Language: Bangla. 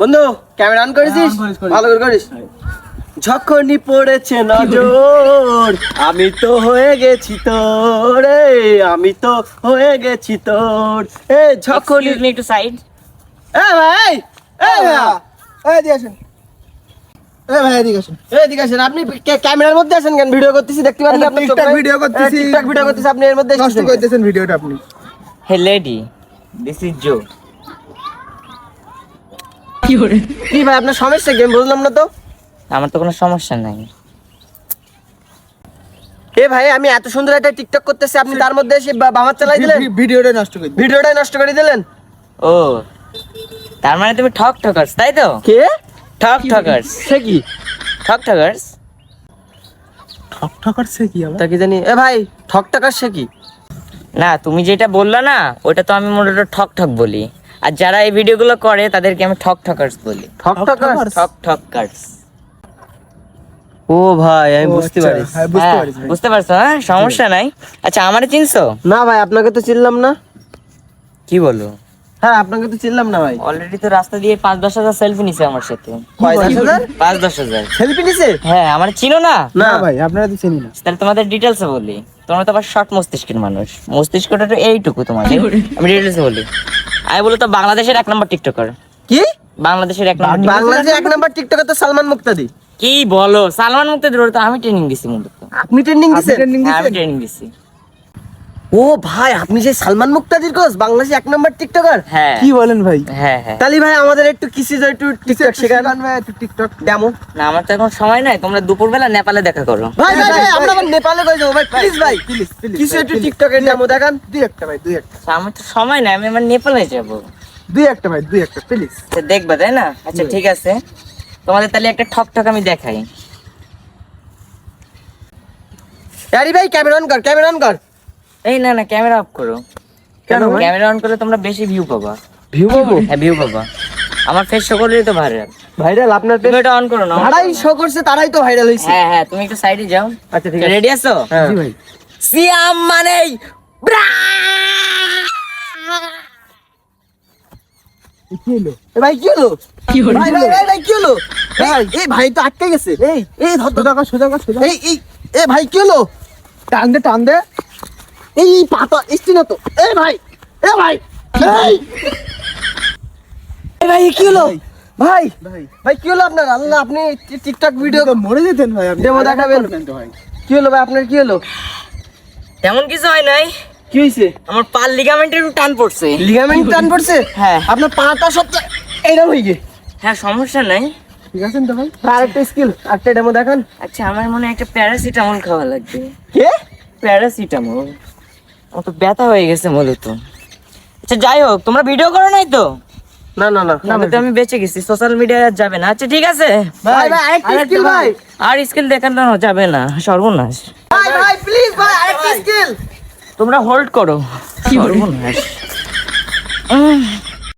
বন্ধু ক্যামেরা অন করেছিস হ্যাঁ। ভালো করে করিস যখনই পড়েছে নজর আমি তো হয়ে গেছি তোর এ, আমি তো হয়ে গেছি তোর এ যখনই to side. এ ভাই এ ভাইয়া এই দিয়ে আসেন এই ভাই এদিকে আসেন এদিকে আসেন আপনি ক্যামেরার মধ্যে আছেন কেন ভিডিও করতেছি দেখতে পারেন TikTok চোখে? video করতেছি। এ, TikTok ভিডিও করতেছি আপনি এর মধ্যে নষ্ট করতেছেন ভিডিওটা আপনি Hey lady, this is Joe. কি ভাই আপনার সমস্যা গেম বুঝলাম না তো। আমার তো কোনো সমস্যা নাই। এ ভাই আমি এত সুন্দর একটা টিকটক করতেছি আপনি তার মধ্যে এসে বামার চালাই দিলেন? ভিডিওটা নষ্ট করে। ভিডিওটাই নষ্ট করে দিলেন? ও তার মানে তুমি ঠক ঠকার্স তাই তো? কে? ঠক ঠকার্স সে কি? ঠক ঠকার্স ঠক ঠকার সে কি আবার? তা কি জানি? এ ভাই ঠক টাকার সে কি? না তুমি যেটা বললা না ওটা তো আমি মূলত ঠক ঠক বলি। আর যারা এই ভিডিওগুলো করে তাদেরকে আমি ঠক ঠকার্স বলি। ঠক ঠকার্স? ঠক ঠকার্স। ও ভাই আমি বুঝতে আচ্ছা, পারি হ্যাঁ বুঝতে হ্যাঁ, পারছি। বুঝতে পারছ হ্যাঁ? সমস্যা নাই। আচ্ছা আমারে চিনছো? না ভাই আপনাকে তো চিনলাম না। কি বলো? হ্যাঁ আপনাকে তো চিনলাম না ভাই। অলরেডি তো রাস্তা দিয়ে পাঁচ দশ হাজার সেলফি নিছে আমার সাথে। পাঁচ দশ হাজার? সেলফি নিছে? হ্যাঁ আমার চিনো না? না না ভাই আপনারা তো চিনি না। তাহলে তোমাদের ডিটেলসে বলি। তোমরা তো আবার শর্ট মস্তিষ্কের মানুষ। মস্তিষ্কটা তো এইটুকু তোমাদের। আমি ডিটেলসে বলি। আমি বলো তো বাংলাদেশের এক নম্বর টিকটকার। কি? বাংলাদেশের এক নম্বর বাংলাদেশের এক নম্বর টিকটকার তো সালমান মুক্তাদি। কি বলো? সালমান মুক্তাদি তো আমি ট্রেনিং দিছি মূলত আপনি ট্রেনিং দিছেন? আমি ট্রেনিং দিছি। ও ভাই আপনি সেই সালমান মুক্তাদির কোচ বাংলাদেশে এক নম্বর টিকটকার হ্যাঁ। কি বলেন ভাই? হ্যাঁ হ্যাঁ। তালি ভাই আমাদের একটু কিসি একটু টিকটক শেখান। শেখান ভাই একটু টিকটক ডেমো না আমার তো এখন সময় নাই তোমরা দুপুরবেলা নেপালে দেখা করো। ভাই ভাই আমরা আবার নেপালে কই যাব? ভাই প্লিজ ভাই। প্লিজ প্লিজ কিছু একটু টিকটকের ডেমো দেখান? দুই একটা ভাই দুই একটা। আচ্ছা, আমার তো সময় নাই আমি আমার নেপালে যাব। দুই একটা ভাই দুই একটা প্লিজ দেখবা তাই না? আচ্ছা ঠিক আছে। তোমাদের তাহলে একটা ঠক ঠক আমি দেখাই। আরে ভাই ক্যামেরা অন কর ক্যামেরা অন কর। এই না না ক্যামেরা অফ করো। কেন ভাই? ক্যামেরা অন করলে তোমরা বেশি ভিউ পাবা। ভিউ পাবো? হ্যাঁ ভিউ পাবা। আমার ফেস শো করলেই তো ভাইরাল ভাইরাল আপনার তুমি এটা অন করো না যারাই শো করছে তারাই তো ভাইরাল হইছে। হ্যাঁ হ্যাঁ তুমি একটু সাইডে যাও। আচ্ছা ঠিক আছে। রেডি আছো? হ্যাঁ। জি ভাই। সিয়াম মানেই এ কি হলো? ভাই কি হলো? ভাই ভাই ভাই ভাই কি হলো? ভাই। এই ভাই তো আটকে গেছে। এই এই ধর ধর, সোজা সোজা এই এই এ ভাই কি হলো? টান দে টান দে। এই পাতা এসছি না তো। এই ভাই এ ভাই এই। এ ভাই কি হলো? ভাই। ভাই। ভাই। কি হলো আপনার? আল্লাহ আপনি টিকটক ভিডিও মরে যেতেন ভাই আপনি দেখাবেন? কি হলো ভাই আপনার কি হলো? তেমন কিছু হয় নাই। কি হয়েছে আমার পাল লিগামেন্টের একটু টান পড়ছে। লিগামেন্ট টান পড়ছে? হ্যাঁ। আপনার পাটা সবচেয়ে এইটা হয়ে গিয়ে। হ্যাঁ সমস্যা নাই। ঠিক আছেন তো ভাই? আরেকটা স্কিল আরেকটা ডেমো দেখান। আচ্ছা আমার মনে হয় একটা প্যারাসিটামল খাওয়া লাগবে। কে? প্যারাসিটামল আমার তো ব্যথা হয়ে গেছে মূলত। আচ্ছা যাই হোক তোমরা ভিডিও করো নাই তো? না না না না তো আমি বেঁচে গেছি সোশ্যাল মিডিয়ায় আর যাবে না। আচ্ছা ঠিক আছে। ভাই ভাই আরেকটা স্কিল ভাই। আর স্কিল দেখানো যাবে না সর্বনাশ। ভাই ভাই প্লিজ ভাই আরেকটা স্কিল তোমরা হোল্ড করো। কি সর্বনাশ।